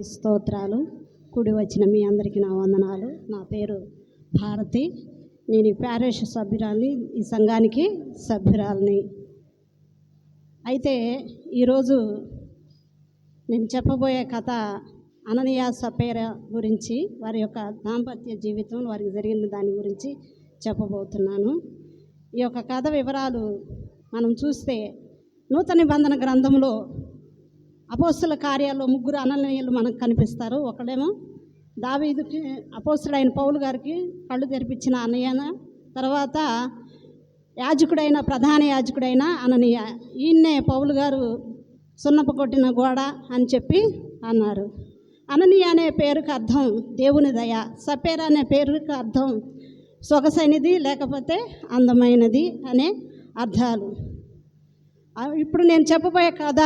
స్తోత్రాలు. కూడి వచ్చిన మీ అందరికీ నా వందనాలు. నా పేరు భారతి. నేను ఈ ప్యారేష్ సభ్యురాల్ని ఈ సంఘానికి సభ్యురాల్ని. అయితే ఈరోజు నేను చెప్పబోయే కథ అననీయ సపేర గురించి వారి యొక్క దాంపత్య జీవితం వారికి జరిగిన దాని గురించి చెప్పబోతున్నాను. ఈ యొక్క కథ వివరాలు మనం చూస్తే నూతన నిబంధన గ్రంథంలో అపోస్తుల కార్యాల్లో ముగ్గురు అననీయులు మనకు కనిపిస్తారు. ఒకడేమో దావీదుకి అపోస్తుడైన పౌలు గారికి కళ్ళు తెరిపించిన అన్నయ్యన తర్వాత యాజకుడైన ప్రధాన యాజకుడైన అననీయ. ఈయన్నే పౌలు గారు సున్నపు కొట్టిన గోడ అని చెప్పి అన్నారు. అననీయ అనే పేరుకి అర్థం దేవుని దయ సపేర అనే పేరుకు అర్థం సొగసైనది లేకపోతే అందమైనది అనే అర్థాలు. ఇప్పుడు నేను చెప్పబోయే కథ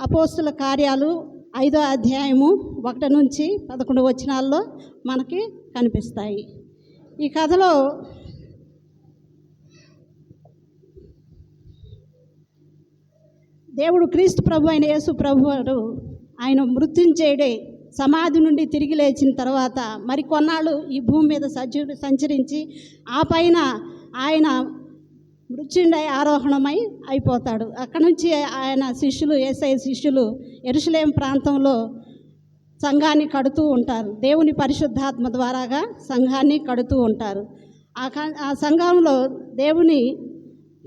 అపోస్తుల కార్యాలు ఐదో అధ్యాయము ఒకటి నుంచి పదకొండు వచనాల్లో మనకి కనిపిస్తాయి. ఈ కథలో దేవుడు క్రీస్తు ప్రభు అయిన యేసు ప్రభు వారు ఆయన మృత్యుంచేయుడే సమాధి నుండి తిరిగి లేచిన తర్వాత మరి కొన్నాళ్ళు ఈ భూమి మీద సంచరించి ఆ పైన ఆయన మృత్యుండై ఆరోహణమై అయిపోతాడు. అక్కడి నుంచి ఆయన శిష్యులు ఏసఐ శిష్యులు ఎరుసలేం ప్రాంతంలో సంఘాన్ని కడుతూ ఉంటారు. దేవుని పరిశుద్ధాత్మ ద్వారాగా సంఘాన్ని కడుతూ ఉంటారు. ఆ క- ఆ సంఘంలో దేవుని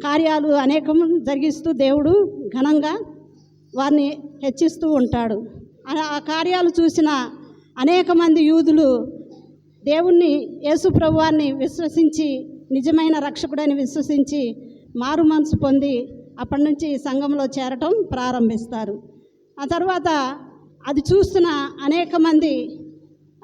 కార్యాలు అనేకం జరిగిస్తూ దేవుడు ఘనంగా వారిని హెచ్చిస్తూ ఉంటాడు. ఆ- ఆ కార్యాలు చూసిన అనేక మంది యూదులు దేవుణ్ణి యేసు ప్రభువాన్ని విశ్వసించి నిజమైన రక్షకుడని విశ్వసించి మారు మనసు పొంది అప్పటి నుంచి సంఘంలో చేరటం ప్రారంభిస్తారు. ఆ తర్వాత అది చూస్తున్న అనేక మంది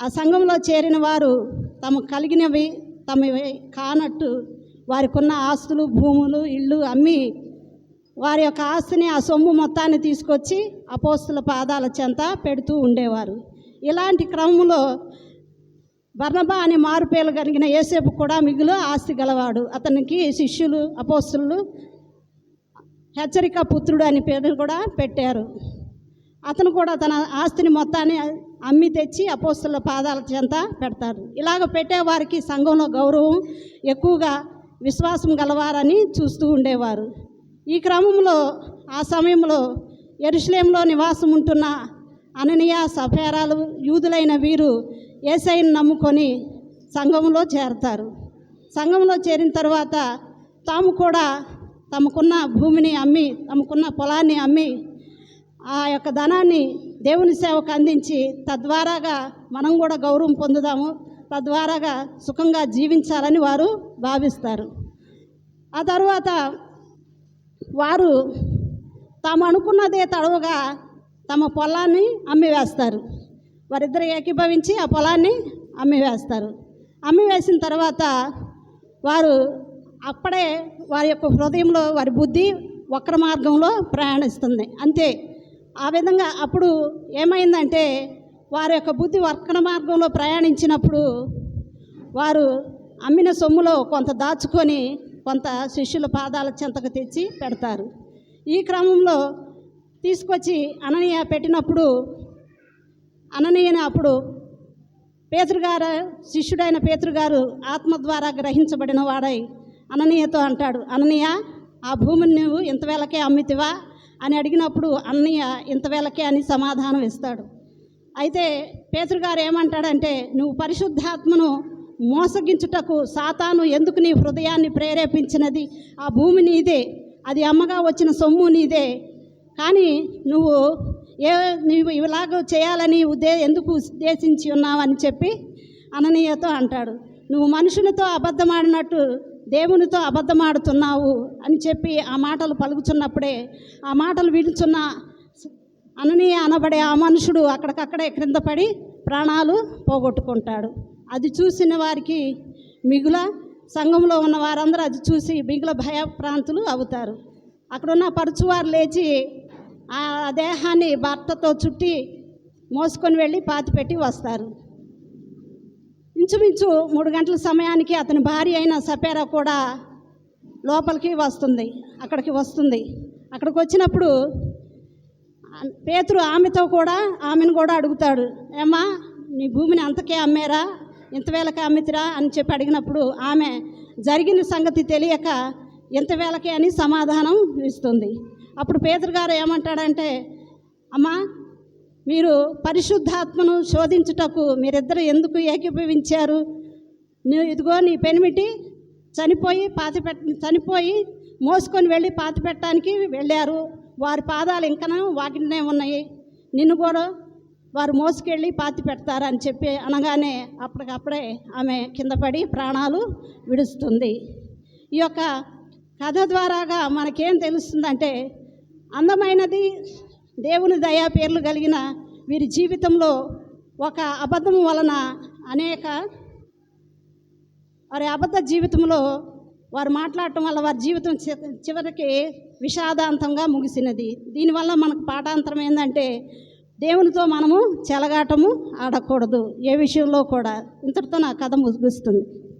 ఆ సంఘంలో చేరిన వారు తమకు కలిగినవి తమవి కానట్టు వారికున్న ఆస్తులు భూములు ఇళ్ళు అమ్మి వారి యొక్క ఆస్తిని ఆ సొమ్ము మొత్తాన్ని తీసుకొచ్చి అపోస్తుల పాదాల చెంత పెడుతూ ఉండేవారు. ఇలాంటి క్రమంలో బర్నబా అనే మారుపేలు కలిగిన ఏసేపు కూడా మిగులు ఆస్తి గలవాడు. అతనికి శిష్యులు అపోస్తులు హెచ్చరిక పుత్రుడు అని పేరు కూడా పెట్టారు. అతను కూడా తన ఆస్తిని మొత్తాన్ని అమ్మి తెచ్చి అపోస్తుల పాదాల చెంత పెడతారు. ఇలాగ పెట్టేవారికి సంఘంలో గౌరవం ఎక్కువగా విశ్వాసం గలవారని చూస్తూ ఉండేవారు. ఈ క్రమంలో ఆ సమయంలో ఎరుషలేంలో నివాసం ఉంటున్న అననీయ సఫేరాలు యూదులైన వీరు ఏసైని నమ్ముకొని సంఘంలో చేరతారు. సంఘంలో చేరిన తర్వాత తాము కూడా తమకున్న భూమిని అమ్మి తమకున్న పొలాన్ని అమ్మి ఆ యొక్క ధనాన్ని దేవుని సేవకు అందించి తద్వారాగా మనం కూడా గౌరవం పొందుదాము తద్వారాగా సుఖంగా జీవించాలని వారు భావిస్తారు. ఆ తర్వాత వారు తాము అనుకున్నదే తడవుగా తమ పొలాన్ని అమ్మివేస్తారు. వారిద్దరు ఏకీభవించి ఆ పొలాన్ని అమ్మివేస్తారు అమ్మివేసిన తర్వాత వారు అప్పుడే వారి యొక్క హృదయంలో వారి బుద్ధి వక్ర మార్గంలో ప్రయాణిస్తుంది. అంతే. ఆ విధంగా అప్పుడు ఏమైందంటే వారి యొక్క బుద్ధి వక్ర మార్గంలో ప్రయాణించినప్పుడు వారు అమ్మిన సొమ్ములో కొంత దాచుకొని కొంత శిష్యుల పాదాల చెంతకు తెచ్చి పెడతారు. ఈ క్రమంలో తీసుకొచ్చి అననీయ పెట్టినప్పుడు అననీయని అప్పుడు పేతురుగారు శిష్యుడైన పేతురుగారు ఆత్మ ద్వారా గ్రహించబడిన వాడై అననీయతో అంటాడు అననీయ ఆ భూమిని నువ్వు ఇంతవేళకే అమ్మితివా? అని అడిగినప్పుడు అన్నయ్య ఇంతవేళకే అని సమాధానం ఇస్తాడు. అయితే పేతురుగారు ఏమంటాడంటే నువ్వు పరిశుద్ధాత్మను మోసగించుటకు సాతాను ఎందుకు నీ హృదయాన్ని ప్రేరేపించినది? ఆ భూమి నీదే అది అమ్మగా వచ్చిన సొమ్ము నీదే. కానీ నువ్వు ఏ నువ్వు ఇలాగ చేయాలని ఉద్దే ఎందుకు ఉద్దేశించి ఉన్నావని చెప్పి అననీయతో అంటాడు. నువ్వు మనుషులతో అబద్ధమాడినట్టు దేవునితో అబద్ధమాడుతున్నావు అని చెప్పి ఆ మాటలు పలుకుతున్నప్పుడే ఆ మాటలు విడుచున్న అననీయ అనబడే ఆ మనుషుడు అక్కడికక్కడే క్రింద పడి ప్రాణాలు పోగొట్టుకుంటాడు. అది చూసిన వారికి మిగుల సంఘంలో ఉన్న వారందరూ అది చూసి మిగుల భయప్రాంతులు అవుతారు. అక్కడున్న పరుచువారు లేచి ఆ దేహాన్ని భర్తతో చుట్టి మోసుకొని వెళ్ళి పాతిపెట్టి వస్తారు. ఇంచుమించు మూడు గంటల సమయానికి అతని భార్య అయిన సపేరా కూడా లోపలికి వస్తుంది అక్కడికి వస్తుంది. అక్కడికి వచ్చినప్పుడు పేతురు ఆమెతో కూడా ఆమెను కూడా అడుగుతాడు ఏమ్మా నీ భూమిని అంతకే అమ్మేరా? ఇంతవేళకే అమ్మితిరా? అని చెప్పి అడిగినప్పుడు ఆమె జరిగిన సంగతి తెలియక ఇంతవేళకే అని సమాధానం ఇస్తుంది. అప్పుడు పేదరు గారు ఏమంటాడంటే అమ్మా మీరు పరిశుద్ధాత్మను శోధించుటకు మీరిద్దరు ఎందుకు ఏకీభవించారు? నువ్వు ఇదిగో నీ పెనిమిటి చనిపోయి పాతి చనిపోయి మోసుకొని వెళ్ళి పాతి పెట్టడానికి వెళ్ళారు. వారి పాదాలు ఇంకా వాకినే ఉన్నాయి. నిన్ను కూడా వారు మోసుకెళ్ళి పాతి పెడతారు అని చెప్పి అనగానే అప్పటికప్పుడే ఆమె కింద పడి ప్రాణాలు విడుస్తుంది. ఈ యొక్క కథ ద్వారాగా మనకేం తెలుస్తుందంటే అందమైనది దేవుని దయా పేర్లు కలిగిన వీరి జీవితంలో ఒక అబద్ధం వలన అనేక వారి అబద్ధ జీవితంలో వారు మాట్లాడటం వల్ల వారి జీవితం చి- చివరికి విషాదాంతంగా ముగిసినది. దీనివల్ల మనకు పాఠాంతరం ఏంటంటే దేవునితో మనము చెలగాటము ఆడకూడదు. ఏ విషయంలో కూడా. ఇంతటితో నా కథ ముగుస్తుంది.